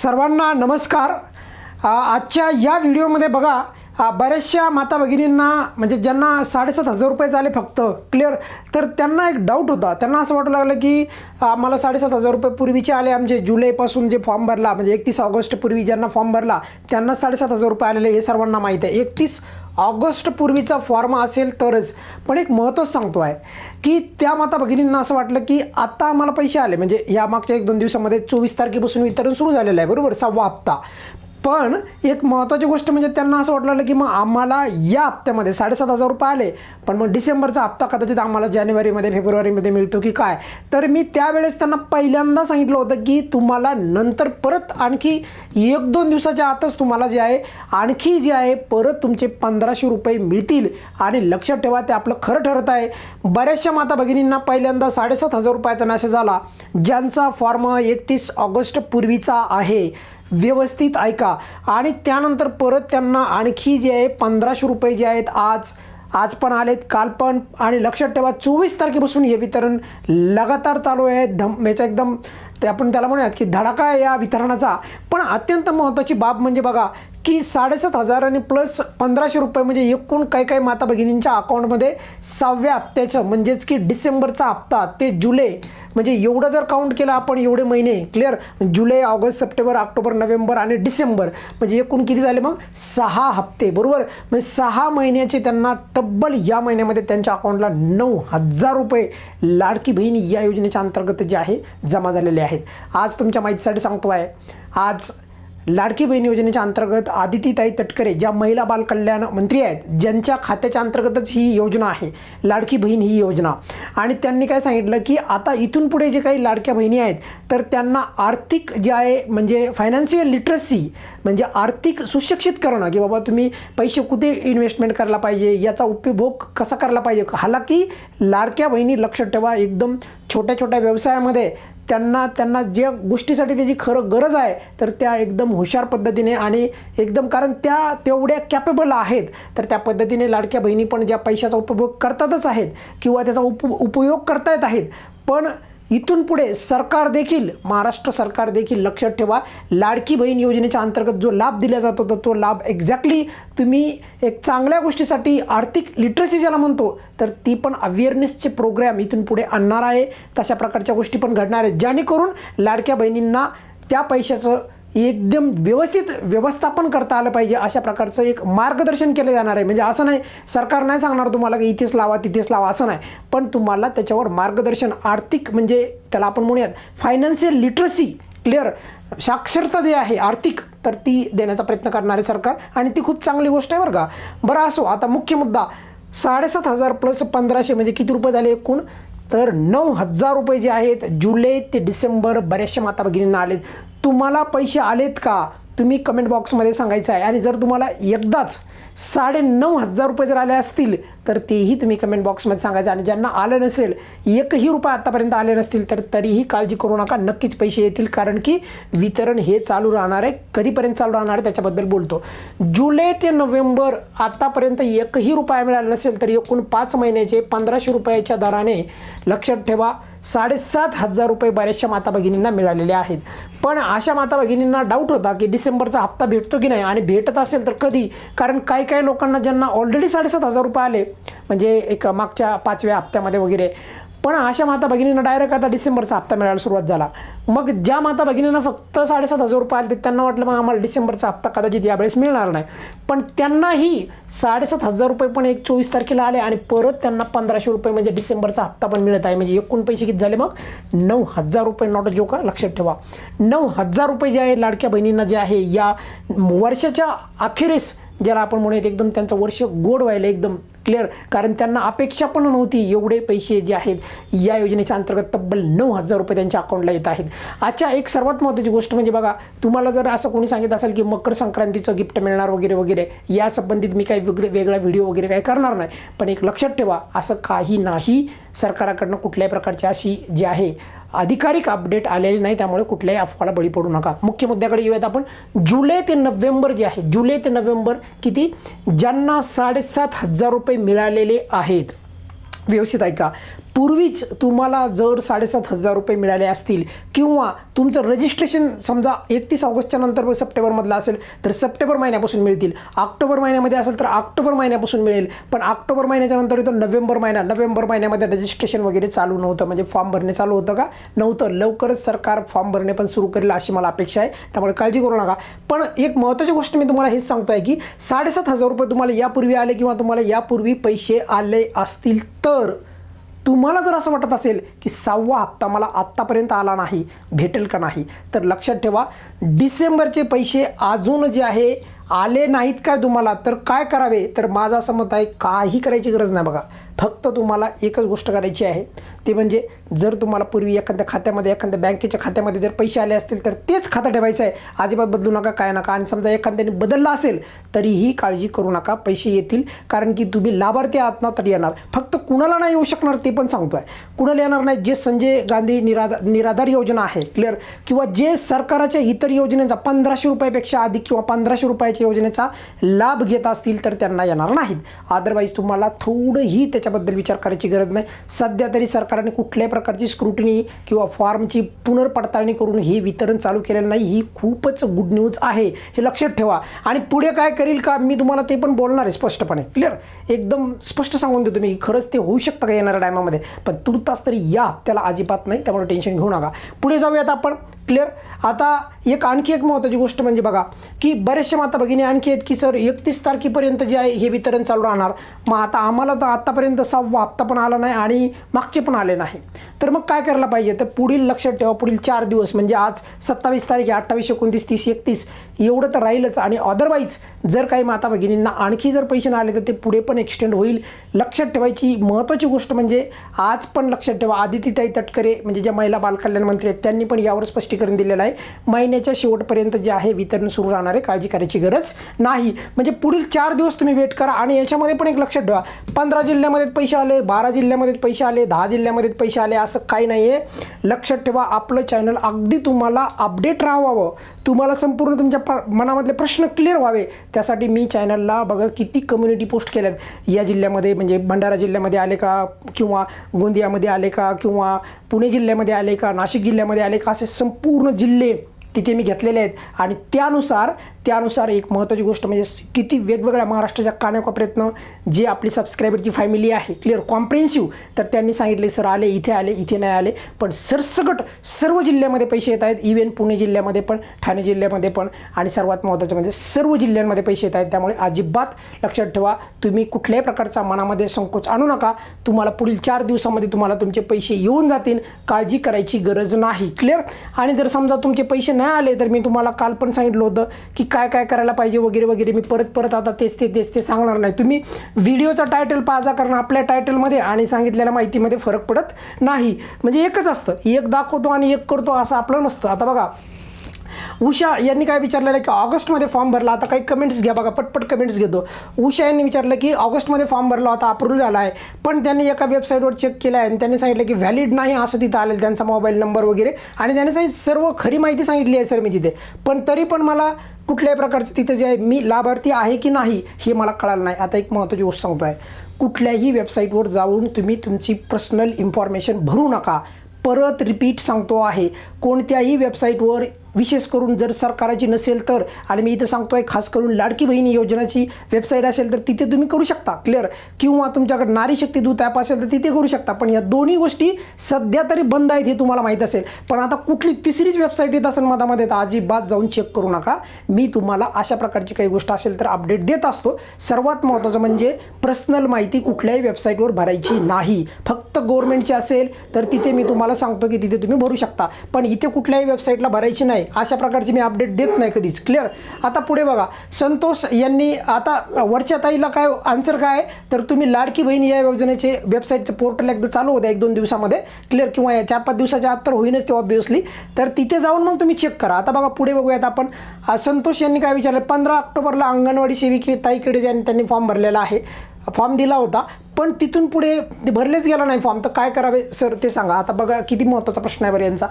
सर्वांना नमस्कार. आजच्या या व्हिडिओमध्ये बघा बऱ्याचशा माता भगिनींना म्हणजे ज्यांना साडेसात हजार रुपये झाले फक्त क्लिअर तर त्यांना एक डाऊट होता. त्यांना असं वाटू लागलं की आम्हाला मला साडेसात हजार रुपये पूर्वीचे आले आमचे जुलैपासून जे फॉर्म भरला म्हणजे एकतीस ऑगस्ट पूर्वी ज्यांना फॉर्म भरला त्यांना साडेसात हजार रुपये आलेले हे सर्वांना माहीत आहे. एकतीस ऑगस्ट पूर्वीचा फॉर्म असेल तरच. पण एक महत्त्वच सांगतो आहे की त्या माता भगिनींना असं वाटलं की आता आम्हाला पैसे आले. म्हणजे या मागच्या एक दोन दिवसामध्ये चोवीस तारखेपासून वितरण सुरू झालेलं आहे. बरोबर? सहावा हप्ता. पण एक महत्त्वाची गोष्ट म्हणजे त्यांना असं वाटलं की मग आम्हाला या हप्त्यामध्ये साडेसात हजार रुपये आले. पण मग डिसेंबरचा हप्ता कदाचित आम्हाला जानेवारीमध्ये फेब्रुवारीमध्ये मिळतो की काय? तर मी त्यावेळेस त्यांना पहिल्यांदा सांगितलं होतं की तुम्हाला नंतर परत आणखी एक दोन दिवसाच्या आतच तुम्हाला जे आहे आणखी जे आहे परत तुमचे पंधराशे रुपये मिळतील. आणि लक्षात ठेवा ते आपलं खरं ठरत आहे. बऱ्याचशा माता भगिनींना पहिल्यांदा साडेसात हजार रुपयाचा मेसेज आला ज्यांचा फॉर्म एकतीस ऑगस्ट पूर्वीचा आहे. व्यवस्थित ऐका. आणि त्यानंतर परत त्यांना आणखी जे आहे पंधराशे रुपये जे आहेत आज आज पण आलेत. काल पण आणि लक्षात ठेवा चोवीस तारखेपासून हे वितरण लगातार चालू आहे. धम याच्या एकदम ते आपण त्याला म्हणूयात की धडाका आहे या वितरणाचा. पण अत्यंत महत्त्वाची बाब म्हणजे बघा की साडेसात हजार आणि प्लस पंधराशे रुपये म्हणजे एकूण काही काही माता भगिनींच्या अकाउंटमध्ये सहाव्या हप्त्याचं म्हणजेच की डिसेंबरचा हप्ता ते जुलै म्हणजे एवढं जर काउंट केलं आपण एवढे महिने क्लिअर जुलै ऑगस्ट सप्टेंबर ऑक्टोबर नोव्हेंबर आणि डिसेंबर म्हणजे एकूण किती झाले मग? सहा हप्ते बरोबर? म्हणजे सहा महिन्याचे त्यांना तब्बल या महिन्यामध्ये त्यांच्या अकाउंटला नऊ हजार रुपये लाडकी बहीण या योजनेच्या अंतर्गत जे आहे जमा झालेले आहेत. आज तुमच्या माहितीसाठी सांगतो आहे. आज लाडकी बहीण योजनेच्या अंतर्गत आदितीताई तटकरे ज्या महिला बालकल्याण मंत्री आहेत ज्यांच्या खात्याच्या अंतर्गतच ही योजना आहे. लाडकी बहीण ही योजना. आणि त्यांनी काय सांगितलं की आता इथून पुढे जे काही लाडक्या बहिणी आहेत तर त्यांना आर्थिक जे आहे म्हणजे फायनान्शियल लिटरसी म्हणजे आर्थिक सुशिक्षित करणं की बाबा तुम्ही पैसे कुठे इन्व्हेस्टमेंट करायला पाहिजे याचा उपभोग कसा करायला पाहिजे. हालाकी लाडक्या बहिणी लक्षात ठेवा एकदम छोट्या छोट्या व्यवसायामध्ये त्यांना त्यांना ज्या गोष्टीसाठी त्याची खरं गरज आहे तर त्या एकदम हुशार पद्धतीने आणि एकदम कारण त्या तेवढ्या कॅपेबल आहेत. तर त्या पद्धतीने लाडक्या बहिणी पण ज्या पैशाचा उपभोग करतातच आहेत किंवा त्याचा उप उपयोग करतायत आहेत. पण इथून पुढे सरकार देखील महाराष्ट्र सरकार देखील लक्षात ठेवा. लाडकी बहीण योजनेच्या अंतर्गत जो लाभ दिला जातो तर तो लाभ एक्झॅक्टली तुम्ही एक चांगल्या गोष्टीसाठी आर्थिक लिटरसी ज्याला म्हणतो तर ती पण अवेअरनेसचे प्रोग्रॅम इथून पुढे आणणार आहे. तशा प्रकारच्या गोष्टी पण घडणार आहेत. जेणेकरून लाडक्या बहिणींना त्या पैशाचं एकदम व्यवस्थित व्यवस्थापन करता आलं पाहिजे अशा प्रकारचं एक मार्गदर्शन केलं जाणार आहे. म्हणजे असं नाही सरकार नाही सांगणार तुम्हाला की इथेच लावा तिथेच लावा असं नाही. पण तुम्हाला त्याच्यावर मार्गदर्शन आर्थिक म्हणजे त्याला आपण म्हणूयात फायनान्शियल लिटरसी क्लिअर साक्षरता जे आहे आर्थिक तर ती देण्याचा प्रयत्न करणार आहे सरकार. आणि ती खूप चांगली गोष्ट आहे बरं का. बरं असो आता मुख्य मुद्दा साडेसात हजार प्लस पंधराशे म्हणजे किती रुपये झाले एकूण? तर नऊ हजार रुपये जे आहेत जुलै ते डिसेंबर बऱ्याचशा माता भगिनींना आलेत. तुम्हाला पैसे आलेत का? तुम्ही कमेंट बॉक्समध्ये सांगायचं आहे. आणि जर तुम्हाला एकदाच साडे नऊ हजार रुपये जर आले असतील तर तेही तुम्ही कमेंट बॉक्समध्ये सांगायचं आणि ज्यांना आलं नसेल एकही रुपये आत्तापर्यंत आले नसतील तर तरीही काळजी करू नका. नक्कीच पैसे येतील कारण की वितरण हे चालू राहणार आहे. कधीपर्यंत चालू राहणार आहे त्याच्याबद्दल बोलतो. जुलै ते नोव्हेंबर आत्तापर्यंत एकही रुपया मिळाला नसेल तर एकूण पाच महिन्याचे पंधराशे रुपयाच्या दराने लक्षात ठेवा साडेसात हजार रुपये बऱ्याचशा माता भगिनींना मिळालेले आहेत. पण अशा माता भगिनींना डाऊट होता की डिसेंबरचा हप्ता भेटतो की नाही? आणि भेटत असेल तर कधी? कारण काही काही लोकांना ज्यांना ऑलरेडी साडेसात हजार रुपये आले म्हणजे एक मागच्या पाचव्या हप्त्यामध्ये वगैरे. पण अशा माता भगिनींना डायरेक्ट आता डिसेंबरचा हप्ता मिळायला सुरुवात झाला. मग ज्या माता भगिनींना फक्त साडेसात हजार रुपये आले त्यांना वाटलं मग आम्हाला डिसेंबरचा हप्ता कदाचित यावेळेस मिळणार नाही. पण त्यांनाही साडेसात हजार रुपये पण एक चोवीस तारखेला आले आणि परत त्यांना पंधराशे रुपये म्हणजे डिसेंबरचा हप्ता पण मिळत आहे. म्हणजे एकूण पैसे किती झाले मग? नऊ हजार रुपये. नॉट अ जोका लक्षात ठेवा. नऊ हजार रुपये जे आहे लाडक्या बहिणींना जे आहे या वर्षाच्या अखेरीस ज्याला आपण म्हणूयात एकदम त्यांचं वर्ष गोड व्हायला एकदम क्लिअर कारण त्यांना अपेक्षा पण नव्हती एवढे पैसे जे आहेत या योजनेच्या अंतर्गत तब्बल नऊ हजार रुपये त्यांच्या अकाउंटला येत आहेत. अच्छा एक सर्वात महत्त्वाची गोष्ट म्हणजे बघा तुम्हाला जर असं कोणी सांगित असेल की मकर संक्रांतीचं गिफ्ट मिळणार वगैरे वगैरे या संबंधित मी काही वेगळे वेगळा व्हिडिओ वगैरे काही करणार नाही. पण एक लक्षात ठेवा असं काही नाही सरकाराकडनं कुठल्याही प्रकारची अशी जी आहे अधिकारिक अपडेट आलेले नाही त्यामुळे कुठल्याही अफवाला बळी पडू नका. मुख्य मुद्द्याकडे येऊयात आपण. जुलै ते नोव्हेंबर जे आहे जुलै ते नोव्हेंबर किती? ज्यांना साडेसात हजार रुपये मिळालेले आहेत. व्यवस्थित ऐका. पूर्वीच तुम्हाला जर साडेसात हजार रुपये मिळाले असतील किंवा तुमचं रजिस्ट्रेशन समजा एकतीस ऑगस्टच्या नंतर सप्टेंबरमधलं असेल तर सप्टेंबर महिन्यापासून मिळतील. ऑक्टोबर महिन्यामध्ये असेल तर ऑक्टोबर महिन्यापासून मिळेल. पण ऑक्टोबर महिन्याच्या नंतर येतो नोव्हेंबर महिना. नोव्हेंबर महिन्यामध्ये रजिस्ट्रेशन वगैरे चालू नव्हतं. म्हणजे फॉर्म भरणे चालू होतं का? नव्हतं. लवकरच सरकार फॉर्म भरणे पण सुरू करेल अशी मला अपेक्षा आहे. त्यामुळे काळजी करू नका. पण एक महत्त्वाची गोष्ट मी तुम्हाला हेच सांगतो आहे की साडेसात हजार रुपये तुम्हाला यापूर्वी आले किंवा तुम्हाला यापूर्वी पैसे आले असतील तर तुम्हाला जर असं वाटत असेल की सहावा हप्ता मला आत्तापर्यंत आला नाही भेटेल का नाही तर लक्षात ठेवा डिसेंबरचे पैसे अजून जे आहे आले नाहीत काय तुम्हाला? तर काय करावे? तर माझं असं मत आहे काही करायची गरज नाही बघा. फक्त तुम्हाला एकच गोष्ट करायची आहे. ते म्हणजे जर तुम्हाला पूर्वी एखाद्या खात्यामध्ये एखाद्या बँकेच्या खात्यामध्ये जर पैसे आले असतील तर तेच खातं ठेवायचं आहे. अजिबात बदलू नका काय नका. आणि समजा एखाद्याने बदललं असेल तरीही काळजी करू नका. पैसे येतील कारण की तुम्ही लाभार्थी आहात ना तर येणार. फक्त कुणाला नाही येऊ शकणार ते पण सांगतो आहे कुणाला येणार नाही? जे संजय गांधी निराधार निराधार योजना आहे क्लिअर किंवा जे सरकारच्या इतर योजनेचा पंधराशे रुपयापेक्षा अधिक किंवा पंधराशे रुपयाच्या योजनेचा लाभ घेत असतील तर त्यांना येणार नाहीत. अदरवाईज तुम्हाला थोडंही त्याच्याबद्दल विचार करायची गरज नाही. सध्या तरी सरकारने कुठल्याही प्रकारची स्क्रुटनी किंवा फॉर्मची पुनर्पडताळणी करून हे वितरण चालू केलेलं नाही. ही खूपच गुड न्यूज आहे. हे लक्षात ठेवा. आणि पुढे काय करील का? मी तुम्हाला ते पण बोलणार आहे स्पष्टपणे. क्लिअर एकदम स्पष्ट सांगून देतो मी. खरंच ते होऊ शकतं का येणाऱ्या टायमामध्ये पण तुर्तास तरी या. त्याला अजिबात नाही. त्यामुळे टेन्शन घेऊ नका. पुढे जाऊयात आपण. क्लिअर आता एक आणखी एक महत्त्वाची गोष्ट म्हणजे बघा की बरेचशा माता भगिनी आणखी आहेत की सर एकतीस तारखेपर्यंत जे आहे हे वितरण चालू राहणार. मग आता आम्हाला तर आत्तापर्यंत सहावा हप्ता पण आला नाही आणि मागचे पण आले नाही. तर मग काय करायला पाहिजे? तर पुढील लक्षात ठेवा पुढील चार दिवस म्हणजे आज सत्तावीस तारीख अठ्ठावीस एकोणतीस तीस एकतीस एवढं तर राहीलच. आणि अदरवाईज जर काही माता भगिनींना आणखी जर पैसे नाही आले तर ते पुढे पण एक्सटेंड होईल. लक्षात ठेवायची महत्त्वाची गोष्ट म्हणजे आज पण लक्षात ठेवा. आदितीताई तटकरे म्हणजे ज्या महिला बालकल्याण मंत्री आहेत त्यांनी पण यावर स्पष्टीकरण दिलेलं आहे. महिन्याच्या शेवटपर्यंत जे आहे वितरण सुरू राहणार आहे काळजी करायची गरज नाही. म्हणजे पुढील चार दिवस तुम्ही वेट करा आणि याच्यामध्ये पण एक लक्षात ठेवा. पंधरा जिल्ह्यामध्ये पैसे आले बारा जिल्ह्यामध्ये पैसे आले दहा जिल्ह्यामध्ये पैसे आले असं काही नाही आहे लक्षात ठेवा आपलं चॅनल अगदी तुम्हाला अपडेट राहावं. तुम्हाला संपूर्ण तुमच्या प मनामधले प्रश्न क्लिअर व्हावे. त्यासाठी मी चॅनलला बघा किती कम्युनिटी पोस्ट केल्यात. या जिल्ह्यामध्ये म्हणजे भंडारा जिल्ह्यामध्ये आले का? किंवा गोंदियामध्ये आले का? किंवा पुणे जिल्ह्यामध्ये आले का? नाशिक जिल्ह्यामध्ये आले का? असे संपूर्ण जिल्हे तिथे मी घेतलेले आहेत. आणि त्यानुसार त्यानुसार एक महत्त्वाची गोष्ट म्हणजे किती वेगवेगळ्या महाराष्ट्राच्या कानाकोपऱ्यातनं जे आपली सबस्क्रायबरची फॅमिली आहे क्लिअर कॉम्प्रिहेन्सिव्ह तर त्यांनी सांगितले सर आले इथे आले इथे नाही आले. पण सरसकट सर्व जिल्ह्यामध्ये पैसे येत आहेत. इव्हन पुणे जिल्ह्यामध्ये पण ठाणे जिल्ह्यामध्ये पण आणि सर्वात महत्त्वाचं म्हणजे सर्व जिल्ह्यांमध्ये पैसे येत आहेत. त्यामुळे अजिबात लक्षात ठेवा तुम्ही कुठल्याही प्रकारचा मनामध्ये संकोच आणू नका. तुम्हाला पुढील चार दिवसामध्ये तुम्हाला तुमचे पैसे येऊन जातील. काळजी करायची गरज नाही. क्लिअर आणि जर समजा तुमचे पैसे नाही आले तर मी तुम्हाला काल पण सांगितलं होतं की काय काय करायला पाहिजे वगैरे वगैरे. मी परत परत आता तेच ते तेच ते सांगणार नाही. तुम्ही व्हिडिओचा टायटल पाहा कारण आपल्या टायटलमध्ये आणि सांगितलेल्या माहितीमध्ये फरक पडत नाही. म्हणजे एकच असतं. एक दाखवतो आणि एक करतो असं आपलं नसतं. आता बघा उषा यांनी काय विचारलेलं आहे की ऑगस्टमध्ये फॉर्म भरला आता काही कमेंट्स घ्या बघा पटपट कमेंट्स घेतो. उषा यांनी विचारलं की ऑगस्टमध्ये फॉर्म भरला होता अप्रूव्ह झाला आहे पण त्यांनी एका वेबसाईटवर चेक केलं आहे आणि त्यांनी सांगितलं की व्हॅलिड नाही असं तिथं आलेलं त्यांचा मोबाईल नंबर वगैरे. आणि त्यांनी सांगितलं सर्व खरी माहिती सांगितली आहे सर मी तिथे. पण तरी पण मला कुठल्याही प्रकारचं तिथं जे आहे मी लाभार्थी आहे की नाही हे मला कळालं नाही. आता एक महत्त्वाची गोष्ट सांगतो आहे कुठल्याही वेबसाईटवर जाऊन तुम्ही तुमची पर्सनल इन्फॉर्मेशन भरू नका. परत रिपीट सांगतो आहे. कोणत्याही वेबसाईटवर विशेष करून जर सरकाराची नसेल तर आणि मी इथं सांगतो आहे खास करून लाडकी बहिणी योजनाची वेबसाईट असेल तर तिथे तुम्ही करू शकता क्लिअर किंवा तुमच्याकडे नारी शक्ती दूत ॲप असेल तर तिथे करू शकता पण या दोन्ही गोष्टी सध्या तरी बंद आहेत हे तुम्हाला माहीत असेल. पण आता कुठली तिसरीच वेबसाईट येत असेल मधामध्ये तर अजिबात जाऊन चेक करू नका. मी तुम्हाला अशा प्रकारची काही गोष्ट असेल तर अपडेट देत असतो. सर्वात महत्त्वाचं म्हणजे पर्सनल माहिती कुठल्याही वेबसाईटवर भरायची नाही. फक्त गव्हर्मेंटची असेल तर तिथे मी तुम्हाला सांगतो की तिथे तुम्ही भरू शकता. पण इथे कुठल्याही वेबसाईटला भरायची नाही. अशा प्रकारची मी अपडेट देत नाही कधीच. क्लिअर आता पुढे बघा. संतोष यांनी आता वरच्या ताईला काय आन्सर काय आहे? तर तुम्ही लाडकी बहीण या योजनेचे वेबसाईटचं पोर्टल एकदा चालू होतं एक दोन दिवसामध्ये. क्लिअर किंवा या चार पाच दिवसाच्या आत तर होईनच ते ऑब्विसली तर तिथे जाऊन मग तुम्ही चेक करा. आता बघा पुढे बघूयात आपण. संतोष यांनी काय विचारलं? पंधरा ऑक्टोबरला अंगणवाडी सेविके ताईकडे ज्यांनी त्यांनी फॉर्म भरलेला आहे. फॉर्म दिला होता. पण तिथून पुढे भरलेच गेला नाही फॉर्म तर काय करावे सर ते सांगा. आता बघा किती महत्त्वाचा प्रश्न आहे बरं यांचा.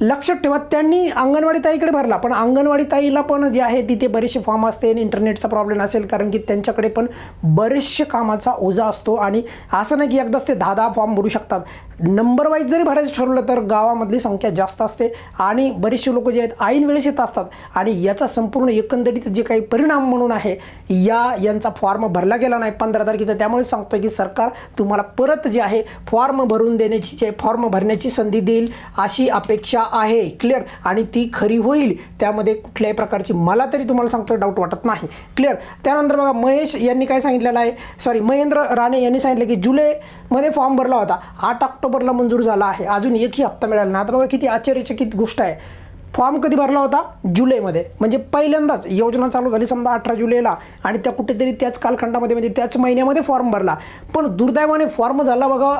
लक्षात ठेवा त्यांनी अंगणवाडी ताईकडे भरला. पण अंगणवाडी ताईला पण जे आहे तिथे बरेचसे फॉर्म असते आणि इंटरनेटचा प्रॉब्लेम असेल कारण की त्यांच्याकडे पण बरेचसे कामाचा ओझा असतो. आणि असं नाही की एकदाच ते दहा दहा फॉर्म भरू शकतात. नंबर वाईज जरी भरायचं ठरवलं तर गावामधली संख्या जास्त असते आणि बरेचसे लोक जे आहेत ऐन वेळेस येत असतात. आणि याचा संपूर्ण एकंदरीत जे काही परिणाम म्हणून आहे या यांचा फॉर्म भरला गेला नाही पंधरा तारखेचा. त्यामुळे सांगतो की सरकार तुम्हाला परत जे आहे फॉर्म भरून देण्याची जे फॉर्म भरण्याची संधी देईल अशी अपेक्षा आहे. क्लिअर आणि ती खरी होईल. त्यामध्ये कुठल्याही प्रकारची मला तरी तुम्हाला सांगतो डाऊट वाटत नाही. क्लिअर त्यानंतर बघा महेश यांनी काय सांगितलेलं आहे? सॉरी महेंद्र राणे यांनी सांगितलं की जुलैमध्ये फॉर्म भरला होता. आठ ऑक्टोबरला मंजूर झाला आहे. अजून एकही हप्ता मिळाला नाही. आता बघा किती आश्चर्यचकित गोष्ट आहे. फॉर्म कधी भरला होता? जुलैमध्ये. म्हणजे पहिल्यांदाच योजना चालू झाली समजा अठरा जुलैला आणि त्या कुठेतरी त्याच कालखंडामध्ये म्हणजे त्याच महिन्यामध्ये फॉर्म भरला. पण दुर्दैवाने फॉर्म झाला बघा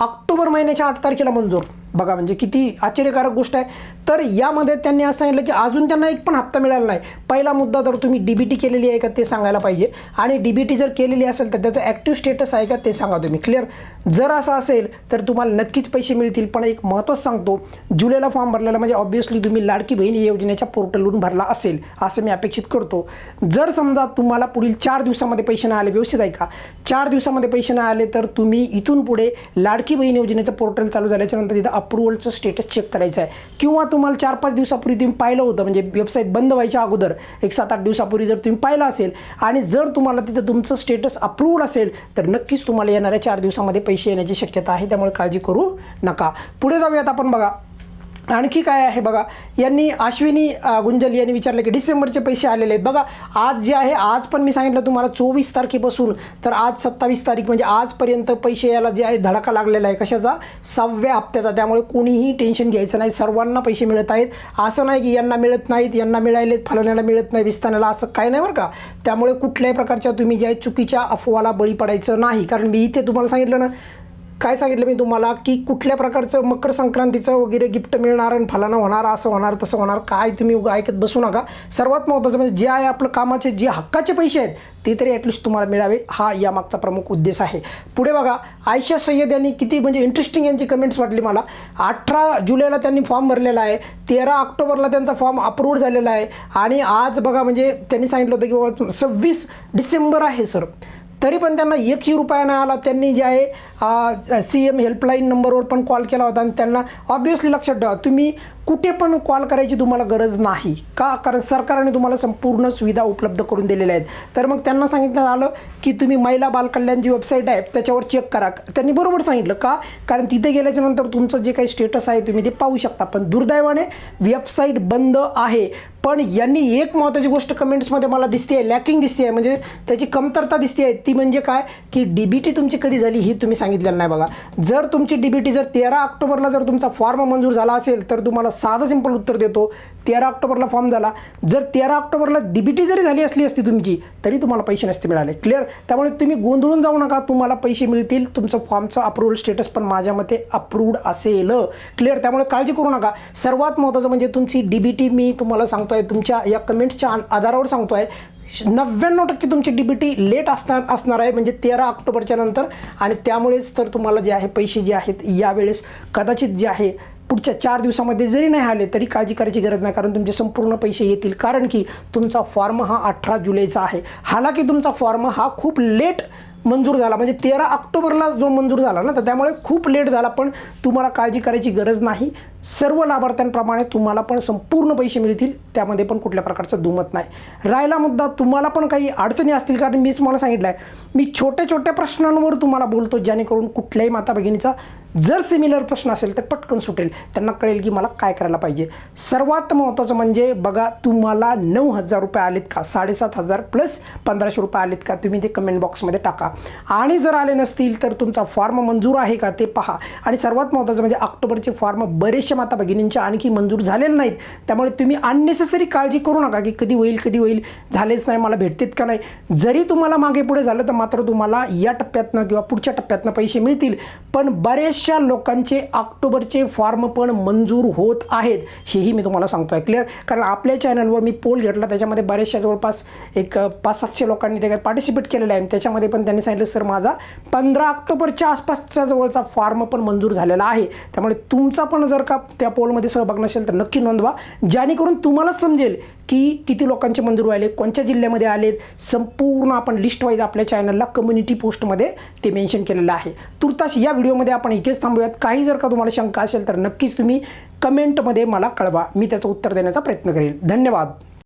ऑक्टोबर महिन्याच्या आठ तारखेला मंजूर. बघा म्हणजे किती आश्चर्यकारक गोष्ट आहे. तर यामध्ये त्यांनी असं सांगितलं की अजून त्यांना एक पण हप्ता मिळाला नाही. पहिला मुद्दा तर तुम्ही डी बी टी केलेली आहे का ते सांगायला पाहिजे. आणि डी बी टी जर केलेली असेल तर त्याचं ॲक्टिव्ह स्टेटस आहे का ते सांगा तुम्ही. क्लिअर जर असं असेल तर तुम्हाला नक्कीच पैसे मिळतील. पण एक महत्त्वाचं सांगतो जुलैला फॉर्म भरलेला म्हणजे ऑब्व्हियसली तुम्ही लाडकी बहीण योजनेच्या पोर्टलवरून भरला असेल असं मी अपेक्षित करतो. जर समजा तुम्हाला पुढील चार दिवसामध्ये पैसे नाही आले व्यवस्थित आहे का? चार दिवसामध्ये पैसे नाही आले तर तुम्ही इथून पुढे लाडकी बहीण योजनेचं पोर्टल चालू झाल्याच्यानंतर तिथं अप्रुव्हलचं स्टेटस चेक करायचं आहे. किंवा तुम्हाला चार पाच दिवसापूर्वी तुम्ही पाहिलं होतं म्हणजे वेबसाईट बंद व्हायच्या अगोदर एक सात आठ दिवसापूर्वी जर तुम्ही पाहिलं असेल आणि जर तुम्हाला तिथं तुमचं स्टेटस अप्रूव्ड असेल तर नक्कीच तुम्हाला येणाऱ्या चार दिवसामध्ये पैसे येण्याची शक्यता आहे त्यामुळे काळजी करू नका. पुढे जाऊयात आपण बघा. आणखी काय आहे बघा? यांनी अश्विनी गुंजल यांनी विचारलं की डिसेंबरचे पैसे आलेले आहेत. बघा आज जे आहे आज पण मी सांगितलं तुम्हाला चोवीस तारखेपासून तर आज सत्तावीस तारीख म्हणजे आजपर्यंत पैसे याला जे आहे धडका लागलेला आहे. कशाचा? सहाव्या हप्त्याचा. त्यामुळे कोणीही टेन्शन घ्यायचं नाही. सर्वांना पैसे मिळत आहेत. असं नाही की यांना मिळत नाहीत यांना मिळालेत फलण्याला मिळत नाही विस्तानाला असं काय नाही बरं का? त्यामुळे कुठल्याही प्रकारच्या तुम्ही जे चुकीच्या अफवाला बळी पडायचं नाही. कारण मी इथे तुम्हाला सांगितलं ना काय सांगितलं मी तुम्हाला? की कुठल्या प्रकारचं मकर संक्रांतीचं वगैरे गिफ्ट मिळणार आणि फलानं होणार असं होणार तसं होणार काय तुम्ही उगा ऐकत बसू नका. सर्वात महत्त्वाचं म्हणजे जे आहे आपलं कामाचे जे हक्काचे पैसे आहेत ते तरी ॲटलिस्ट तुम्हाला मिळावे. हा यामागचा प्रमुख उद्देश आहे. पुढे बघा आयशा सय्यद यांनी किती म्हणजे इंटरेस्टिंग यांची कमेंट्स वाटली मला. अठरा जुलैला त्यांनी फॉर्म भरलेला आहे. तेरा ऑक्टोबरला त्यांचा फॉर्म अप्रूव्ड झालेला आहे. आणि आज बघा म्हणजे त्यांनी सांगितलं होतं की बाबा सव्वीस डिसेंबर आहे सर. तरी पण त्यांना एकही रुपया नाही आला. त्यांनी जे आहे सी एम हेल्पलाईन नंबरवर पण कॉल केला होता आणि त्यांना ऑब्वियसली लक्षात ठेवा. तुम्ही कुठे पण कॉल करायची तुम्हाला गरज नाही. का? कारण सरकारने तुम्हाला संपूर्ण सुविधा उपलब्ध करून दिलेल्या आहेत. तर मग त्यांना सांगितलं आलं की तुम्ही महिला बालकल्याण जी वेबसाईट आहे त्याच्यावर चेक करा. त्यांनी बरोबर सांगितलं. का? कारण तिथे गेल्याच्यानंतर तुमचं जे काही स्टेटस आहे तुम्ही ते पाहू शकता. पण दुर्दैवाने वेबसाईट बंद आहे. पण यांनी एक महत्त्वाची गोष्ट कमेंट्समध्ये मला दिसते आहे लॅकिंग दिसते आहे म्हणजे त्याची कमतरता दिसते आहे ती म्हणजे काय? की डी बी टी तुमची कधी झाली ही तुम्ही सांगितलेलं नाही बघा. जर तुमची डी बी टी जर तेरा ऑक्टोबरला जर तुमचा फॉर्म मंजूर झाला असेल तर तुम्हाला साधं सिंपल उत्तर देतो. तेरा ऑक्टोबरला फॉर्म झाला. जर तेरा ऑक्टोबरला डी बी टी जरी झाली असली असती तुमची तरी तुम्हाला पैसे नसते मिळाले. क्लिअर त्यामुळे तुम्ही गोंधळून जाऊ नका. तुम्हाला पैसे मिळतील. तुमचं फॉर्मचं अप्रुव्हल स्टेटस पण माझ्या मते अप्रूव्ड असेल. क्लिअर त्यामुळे काळजी करू नका. सर्वात महत्त्वाचं म्हणजे तुमची डी बी टी मी तुम्हाला सांगतोय. तुमच्या या कमेंट्सच्या आधारावर सांगतोय. नव्याण्णव टक्के तुमची डी बी टी लेट असणार असणार आहे. म्हणजे तेरा ऑक्टोबरच्या नंतर. आणि त्यामुळेच तर तुम्हाला जे आहे पैसे जे आहेत यावेळेस कदाचित जे आहे पुढच्या चार दिवसामध्ये जरी नाही आले तरी काळजी करायची गरज नाही कारण तुमचे संपूर्ण पैसे येतील. कारण की तुमचा फॉर्म हा अठरा जुलैचा आहे. हालाकी तुमचा फॉर्म हा खूप लेट मंजूर झाला. म्हणजे तेरा ऑक्टोबरला जो मंजूर झाला ना तर त्यामुळे खूप लेट झाला पण तुम्हाला काळजी करायची गरज नाही. सर्व लाभार्थ्यांप्रमाणे तुम्हाला पण संपूर्ण पैसे मिळतील. त्यामध्ये पण कुठल्या प्रकारचं दुमत नाही. राहिला मुद्दा तुम्हाला पण काही अडचणी असतील कारण मीच मला सांगितलं आहे मी छोट्या छोट्या प्रश्नांवर तुम्हाला बोलतो जेणेकरून कुठल्याही माता भगिनीचा जर सिमिलर प्रश्न असेल तर पटकन सुटेल. त्यांना कळेल की मला काय करायला पाहिजे. सर्वात महत्त्वाचं म्हणजे बघा तुम्हाला नऊ हजार रुपये आलेत का? साडेसात हजार प्लस पंधराशे रुपये आलेत का? तुम्ही ते कमेंट बॉक्समध्ये टाका. आणि जर आले नसतील तर तुमचा फॉर्म मंजूर आहे का? ते पहा. आणि सर्वात महत्त्वाचं म्हणजे ऑक्टोबरचे फॉर्म बरेचसे माता भगिनींच्या आणखी मंजूर झालेले नाहीत. त्यामुळे तुम्ही अननेसेसरी काळजी करू नका की कधी होईल कधी होईल. झालेच नाही मला भेटतेत का नाही? जरी तुम्हाला मागे पुढे झालं तर मात्र तुम्हाला या टप्प्यातनं किंवा पुढच्या टप्प्यातनं पैसे मिळतील. पण बऱ्याचशा लोकांचे ऑक्टोबरचे फॉर्म पण मंजूर होत आहेत हेही मी तुम्हाला सांगतो आहे क्लिअर कारण आपल्या चॅनलवर मी पोल घेतला त्याच्यामध्ये बऱ्याचशा जवळपास एक पाच सातशे लोकांनी त्याच्यात पार्टिसिपेट केलेलं आहे आणि त्याच्यामध्ये पण त्यांनी सांगितलं सर माझा पंधरा ऑक्टोबरच्या आसपासच्या जवळचा फॉर्म पण मंजूर झालेला आहे. त्यामुळे तुमचा पण जर का त्या पोलमध्ये सहभाग नसेल तर नक्की नोंदवा. जेणेकरून तुम्हाला समजेल की किती लोकांचे मंजूर व्हायले कोणत्या जिल्ह्यामध्ये आलेत संपूर्ण आपण लिस्ट वाईज आपल्या चॅनलला कम्युनिटी पोस्टमध्ये ते मेन्शन केलेलं आहे. तुर्तास या व्हिडिओमध्ये आपण इथेच थांबूयात. काही जर का तुम्हाला शंका असेल तर नक्कीच तुम्ही कमेंटमध्ये मला कळवा. मी त्याचं उत्तर देण्याचा प्रयत्न करेल. धन्यवाद.